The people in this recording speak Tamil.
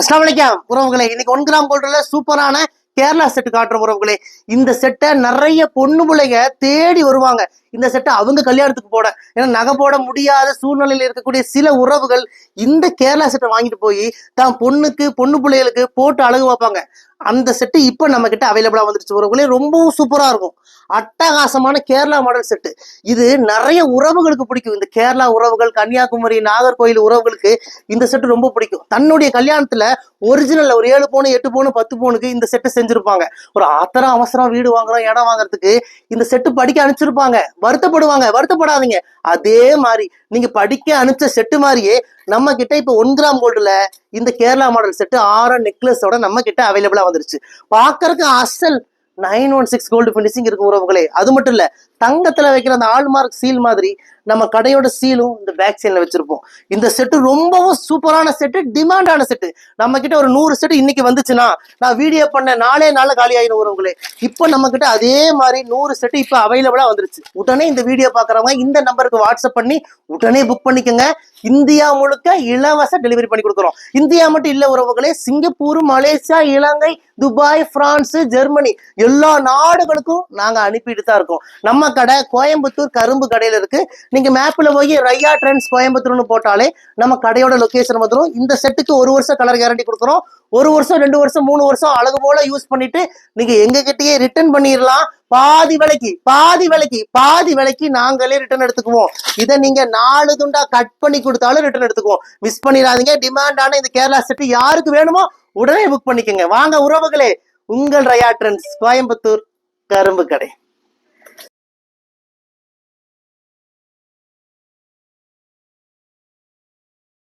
அஸ்லாம் வலைக்கம் உறவுகளே இன்னைக்கு ஒன் கிராம் கோல்டுல சூப்பரான கேரளா செட்டு காட்டுற உறவுகளே. இந்த செட்டை நிறைய பொண்ணு பிள்ளைங்க தேடி வருவாங்க. இந்த செட்டை அவங்க கல்யாணத்துக்கு போட. ஏன்னா நகை போட முடியாத சூழ்நிலையில இருக்கக்கூடிய சில உறவுகள் இந்த கேரளா செட்டை வாங்கிட்டு போய் தான் பொண்ணுக்கு பொண்ணு பிள்ளைகளுக்கு போட்டு அழகு வைப்பாங்க அந்த செட்டு இப்போ நம்ம கிட்ட அவைலபிளா வந்துருச்சு. உறவுகளே ரொம்பவும் சூப்பரா இருக்கும். அட்டகாசமான கேரளா மாடல் செட்டு இது நிறைய உறவுகளுக்கு பிடிக்கும். இந்த கேரளா உறவுகள் கன்னியாகுமரி நாகர்கோயில் உறவுகளுக்கு இந்த செட்டு ரொம்ப பிடிக்கும். தன்னுடைய கல்யாணத்துல ஒரிஜினல் ஒரு ஏழு பவுனு எட்டு பவுன் பத்து பவுனுக்கு இந்த செட்டு செஞ்சுருப்பாங்க. ஒரு ஆத்திரம் அவசரம் வீடு வாங்குறோம் இடம் வாங்குறதுக்கு இந்த செட்டு படிக்க அனுப்பிச்சிருப்பாங்க. வருத்தப்படுவாங்க. வருத்தப்படாதீங்க. அதே மாதிரி நீங்க படிக்க அனுப்பிச்ச செட்டு மாதிரியே நம்ம கிட்ட இப்ப ஒன் கிராம் கோல்டுல இந்த கேரளா மாடல் செட்டு ஆரம் நெக்லஸோட நம்ம கிட்ட அவைலபிளா வந்துருச்சு. பாக்குறதுக்கு அசல் nine one six gold finishing இருக்கும் உறவுகளே. அது மட்டும் இல்ல தங்கத்துல வைக்கிற அந்த ஆல்மார்க் சீல் மாதிரி நம்ம கடையோட சீலும் இந்த பேக் சைடில் வச்சிருப்போம். இந்த செட்டு ரொம்பவும் சூப்பரான செட்டு டிமாண்டான செட்டு நம்ம கிட்ட ஒரு நூறு செட்டு இன்னைக்கு வந்துச்சுன்னா நான் வீடியோ பண்ண நாளே நாளில் காலி ஆயிடும் உறவுகளே. இப்போ நம்ம கிட்ட அதே மாதிரி நூறு செட்டு இப்போ அவைலபிளா வந்துருச்சு. உடனே இந்த வீடியோ பாக்குறவங்க இந்த நம்பருக்கு வாட்ஸ்அப் பண்ணி உடனே புக் பண்ணிக்கோங்க. இந்தியா முழுக்க இலவச டெலிவரி பண்ணி கொடுக்குறோம். இந்தியா மட்டும் இல்லை உறவுகளே Singapore Malaysia Ilankai Dubai France Germany எல்லா நாடுகளுக்கும் நாங்க அனுப்பிட்டு தான் இருக்கோம். நம்ம கடை கோயம்புத்தூர் கரும்பு கடையில இருக்கு. நீங்க மேப்ல போய் ரையா ட்ரெண்ட்ஸ் கோயம்புத்தூர்னு போட்டாலே நம்ம கடையோட லொகேஷன் வந்துடும் இந்த செட்டுக்கு ஒரு வருஷம் கலர் கேரண்டி கொடுக்குறோம். ஒரு வருஷம் ரெண்டு வருஷம் மூணு வருஷம் அழகு போல யூஸ் பண்ணிட்டு நீங்க எங்க கிட்டயே ரிட்டர்ன் பண்ணிடலாம். பாதி விலைக்கு பாதி விலைக்கு பாதி விலைக்கு நாங்களே ரிட்டர்ன் எடுத்துக்குவோம். இதை நீங்க நாலு துண்டா கட் பண்ணி கொடுத்தாலும் ரிட்டர்ன் எடுத்துக்குவோம். மிஸ் பண்ணிடாதீங்க. டிமாண்டான இந்த கேரளா செட்டு யாருக்கு வேணுமோ உடனே புக் பண்ணிக்கோங்க. வாங்க உறவுகளே. உங்கள் ரயா ட்ரெண்ட்ஸ் கோயம்புத்தூர் கரும்பு கடை.